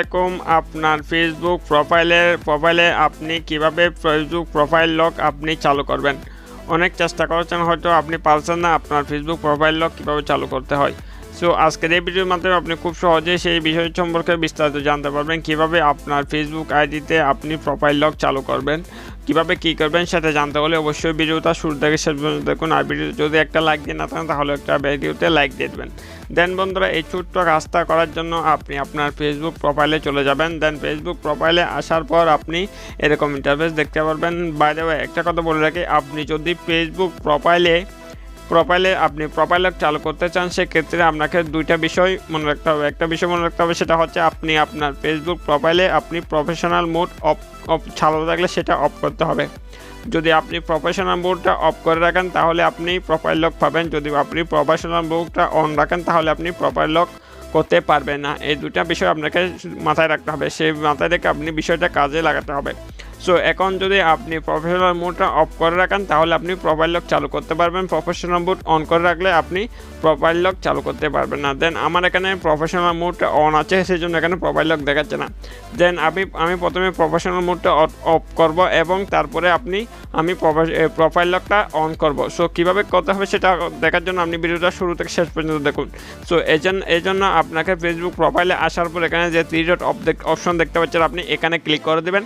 এরকম আপনার ফেসবুক প্রোফাইলের প্রোফাইলে আপনি কীভাবে ফেসবুক প্রোফাইল লক আপনি চালু করবেন? অনেক চেষ্টা করেছেন, হয়তো আপনি পারছেন না আপনার ফেসবুক প্রোফাইল লক কীভাবে চালু করতে হয়। সো আজকের এই ভিডিওর মাধ্যমে আপনি খুব সহজেই সেই বিষয় সম্পর্কে বিস্তারিত জানতে পারবেন, কীভাবে আপনার ফেসবুক আইডিতে আপনি প্রোফাইল লক চালু করবেন, কীভাবে কী করবেন সেটা জানতে হলে অবশ্যই ভিডিওটা শুরু থেকে শেষ পর্যন্ত দেখুন। আর ভিডিও যদি একটা লাইক দিয়ে না থাকেন, তাহলে একটা ভিডিওতে লাইক দিয়ে দেবেন। দেন বন্ধুরা এই ছোট্ট কাজটা করার জন্য আপনি আপনার ফেসবুক প্রোফাইলে চলে যাবেন। দেন ফেসবুক প্রোফাইলে আসার পর আপনি এরকম ইন্টারফেস দেখতে পারবেন। বাইরে একটা কথা বলে রাখি, আপনি যদি ফেসবুক প্রোফাইলে প্রোফাইলে আপনি প্রোফাইল চালু করতে চান, সেক্ষেত্রে আপনাকে দুইটা বিষয় মনে রাখতে হবে। একটা বিষয় মনে রাখতে হবে, সেটা হচ্ছে আপনি আপনার ফেসবুক প্রোফাইলে আপনি প্রফেশনাল মোড অফ অফ চালু থাকলে সেটা অফ করতে হবে। যদি আপনি প্রফেশনাল মোডটা অফ করে রাখেন, তাহলে আপনি প্রোফাইল লক পাবেন। যদি আপনি প্রফেশনাল মোডটা অন রাখেন, তাহলে আপনি প্রোফাইল লক করতে পারবেন না। এই দুটা বিষয় আপনাকে মাথায় রাখতে হবে। সেই মাথায় রেখে আপনি বিষয়টা কাজে লাগাতে হবে। সো এখন যদি আপনি প্রফেশনাল মোডটা অফ করে রাখেন, তাহলে আপনি প্রোফাইল লক চালু করতে পারবেন। প্রফেশনাল মোড অন করে রাখলে আপনি প্রোফাইল লক চালু করতে পারবেন না। দেন আমার এখানে প্রফেশনাল মোডটা অন আছে সেই জন্য এখানে প্রোফাইল লক দেখাচ্ছে না। দেন আমি আমি প্রথমে প্রফেশনাল মোডটা অফ করব এবং তারপরে আপনি, আমি প্রোফাইল লকটা অন করব। সো কীভাবে করতে হবে সেটা দেখার জন্য আপনি ভিডিওটা শুরু থেকে শেষ পর্যন্ত দেখুন। সো এই জন্য আপনাকে ফেসবুক প্রোফাইলে আসার পর এখানে যে থ্রি ডট অপশন দেখতে পাচ্ছেন, আপনি এখানে ক্লিক করে দেবেন।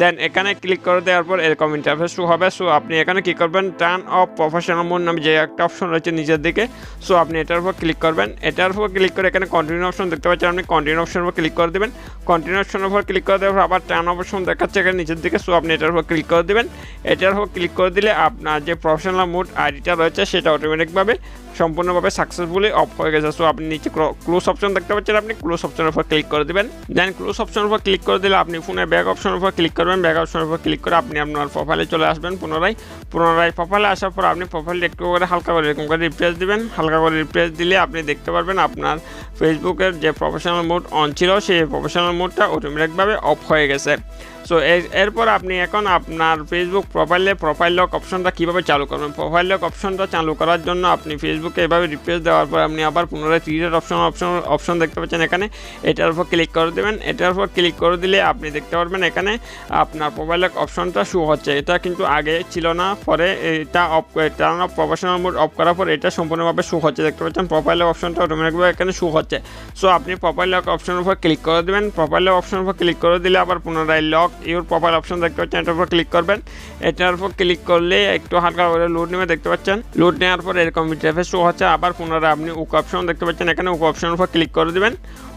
দেন এখানে ক্লিক করে দেওয়ার পর এরকম ইন্টারফেস শু হবে, সো আপনি এখানে কী করবেন? টার্ন অফ প্রফেশনাল মোড নামে যে একটা অপশন রয়েছে নিজের দিকে, সো আপনি এটার উপর ক্লিক করবেন। এটার উপর ক্লিক করে এখানে কন্টিনিউ অপশন দেখতে পাচ্ছেন, আপনি কন্টিনিউ অপশন উপর ক্লিক করে দেবেন। কন্টিনিউ অপশনের উপর ক্লিক করে দেওয়ার পর আবার টার্ন অপশন দেখাচ্ছে এখানে নিচের দিকে, সো আপনি এটার উপর ক্লিক করে দেবেন। এটার উপর ক্লিক করে দিলে আপনার যে প্রফেশনাল মোড আইডিটা রয়েছে, সেটা অটোমেটিকভাবে সম্পূর্ণভাবে সাকসেসফুলি অফ হয়ে গেছে। সো আপনি নিচে ক্লোজ অপশন দেখতে পাচ্ছেন, আপনি ক্লোজ অপশনের উপর ক্লিক করে দেবেন। দেন ক্লোজ অপশনের উপর ক্লিক করে দিলে আপনি ফোনে ব্যাক অপশনের উপর ক্লিক করবেন ব্যাক অপশনের উপর ক্লিক করে আপনি আপনার প্রোফাইলে চলে আসবেন পুনরায়। পুনরায় প্রোফাইলে আসার পর আপনি প্রোফাইল একটু করে হালকা করে এরকম করে রিফ্রেশ দিবেন। হালকা করে রিফ্রেশ দিলে আপনি দেখতে পারবেন আপনার ফেসবুকের যে প্রফেশনাল মোড অন ছিল, সেই প্রফেশনাল মোডটা অটোমেটিকভাবে অফ হয়ে গেছে। সো এরপর আপনি এখন আপনার ফেসবুক প্রোফাইলে প্রোফাইল লক অপশনটা কীভাবে চালু করবেন? প্রোফাইল লক অপশনটা চালু করার জন্য আপনি ফেসবুকে এভাবে রিপ্রেস দেওয়ার পর আপনি আবার পুনরায় থ্রিডের অপশন অপশন অপশন দেখতে পাচ্ছেন এখানে। এটার উপর ক্লিক করে দেবেন। এটার উপর ক্লিক করে দিলে আপনি দেখতে পারবেন এখানে আপনার প্রোফাইল লক অপশনটা শু হচ্ছে। এটা কিন্তু আগে ছিল না। পরে এটা off turn off professional mode off করার পর এটা সম্পূর্ণভাবে শু হচ্ছে। দেখতে পাচ্ছেন প্রোফাইল লক অপশনটা অটোমেটিকভাবে এখানে শু হচ্ছে। সো আপনি প্রোফাইল লক অপশনের উপর ক্লিক করে দেবেন। প্রোফাইল লক অপশনের উপর ক্লিক করে দিলে আবার পুনরায় লক ইউর প্রোফাইল অপশন দেখতে পাচ্ছেন, এটার উপর ক্লিক করবেন। এটার উপর ক্লিক করলে একটু হালকা করে লোড নেবে, দেখতে পাচ্ছেন? লোড নেওয়ার পর এরকম ইন্টারফেস শো হচ্ছে। আবার পুনরায় আপনি উক অপশন দেখতে পাচ্ছেন, এখানে উক অপশনের উপর ক্লিক করে দেবেন।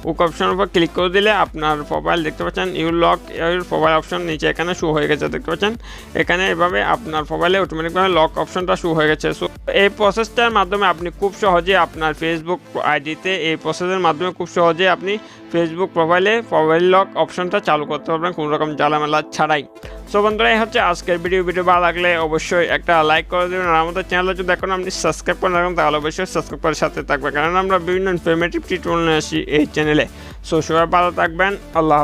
উক অপশনের উপর ক্লিক করে দিলে আপনার প্রোফাইল দেখতে পাচ্ছেন you lock your profile option নিচে এখানে শো হয়ে গেছে, দেখতে পাচ্ছেন? এখানে এভাবে আপনার প্রোফাইলে অটোমেটিকভাবে লক অপশনটা শো হয়ে গেছে। সো এই প্রসেসটার মাধ্যমে আপনি খুব সহজে আপনার ফেসবুক আইডিতে এই প্রসেসের মাধ্যমে খুব সহজে আপনি ফেসবুক প্রোফাইলে প্রোফাইল লক অপশনটা চালু করতে পারবেন কোনো রকম জ্বালামেলা ছাড়াই। সো বন্ধুরা, এই হচ্ছে আজকের ভিডিও ভিডিও ভালো লাগলে অবশ্যই একটা লাইক করে দেবেন। আর আমাদের চ্যানেলে যদি এখন আপনি সাবস্ক্রাইব করে রাখেন তাহলে অবশ্যই সাবস্ক্রাইব করার সাথে থাকবেন। কারণ আমরা বিভিন্ন ইনফরমেটিভ টিউটোরিয়াল নিয়ে আসি এই চ্যানেলে সো সবাই ভালো থাকবেন। আল্লাহ